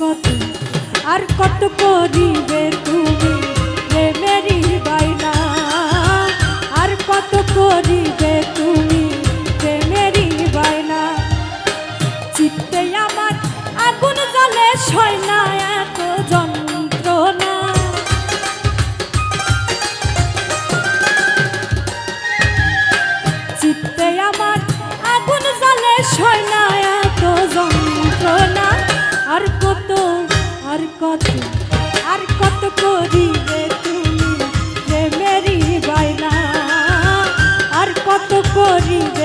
কত, আর কত করিবে তুমি? প্রেমেরই বাইনা আর কত করিবে তুমি? প্রেমেরই বাইনা চিত্তে আমার আগুন জলে সয় আর কত আর কত করিবে তুমি প্রেমেরই বায়না? আর কত করিবে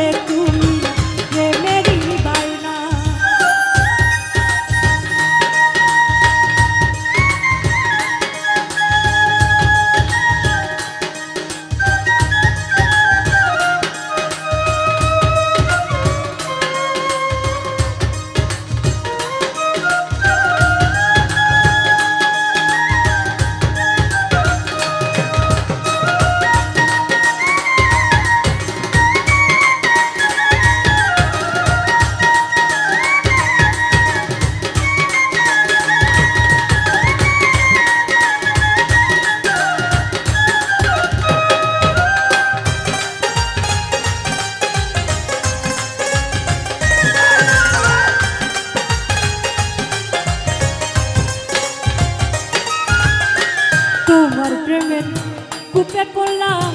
কূপে পড়লাম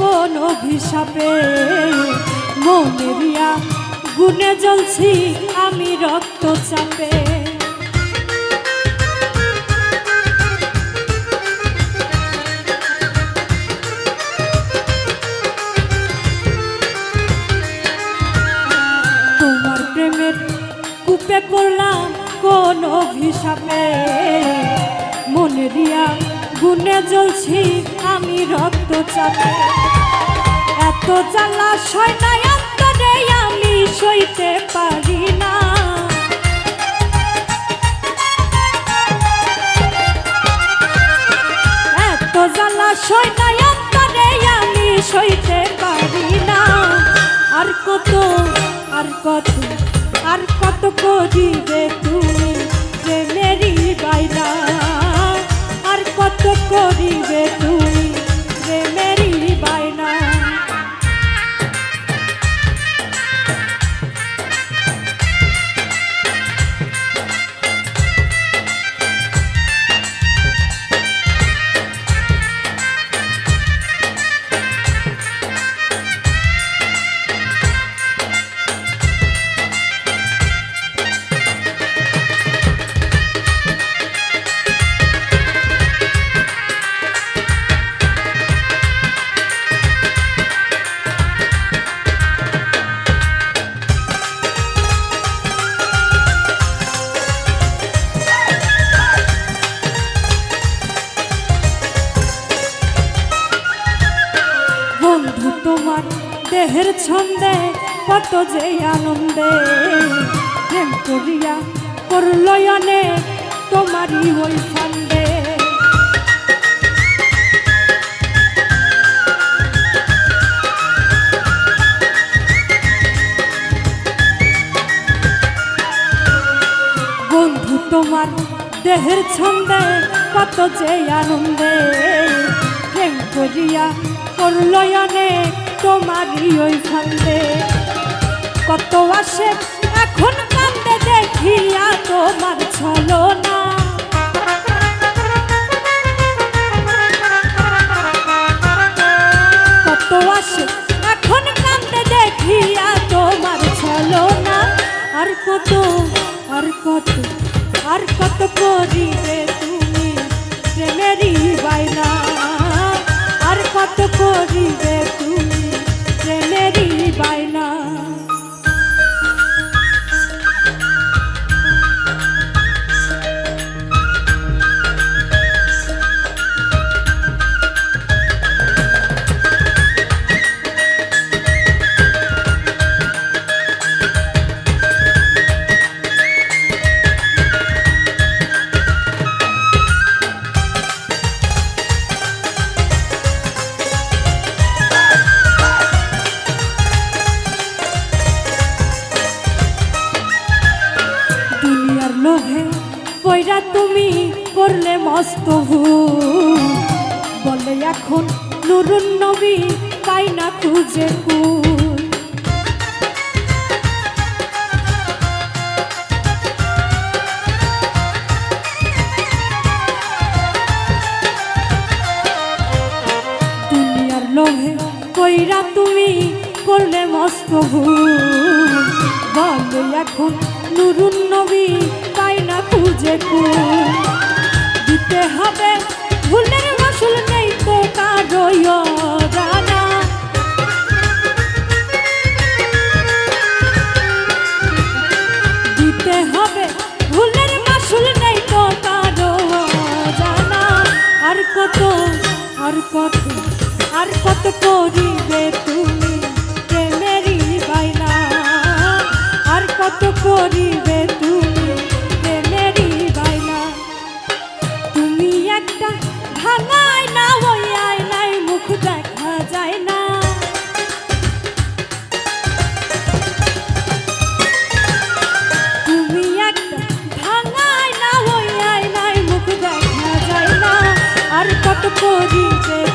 কোন অভিশাপে। মনেরিয়া গুনে জ্বলছি আমি রক্ত চাপে তোমার প্রেমের কূপে পড়লাম কোন অভিশাপে। মনে দিয়া গুনে জ্বলছি আমি রক্ত চাপে এত জ্বালা সয় নাই অন্তরে আমি সইতে পারি না। এত জ্বালা সয় নাই অন্তরে আমি সইতে পারি না। আর কত আর কত আর কত করিবে দেহের ছন্দে, কত যে আনন্দে। প্রেম করিয়া করলয়নে তোমারই ওই ফান্দে বন্ধু তোমার দেহের ছন্দে, কত যে আনন্দে। প্রেম করিয়া করলয়নে তোমারই ওই ফান্দে কত আসে, এখন কান্দে দেখিয়া তোমার ছলো না কত আসে, এখন কান্দে দেখিয়া তোমার ছলো না আর কত আর কত আর কত করিবে তুমি প্রেমেরই বাইনা আর কত করিবে লোভে পয়রা তুমি করলে মস্ত বলে এখন নুরুন নবী পাই না খুঁজে। দুনিয়ার লোভে কইরা তুমি করলে মস্ত ভুল। বলে এখন নুরুন নবী খুঁজে দিতে হবে ভুলের মাসুল নেই তো কারোই জানা দিতে হবে ভুলের মাসুল নেই তো কারও জানা আর কত আর কত আর কত করিবে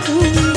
তুমি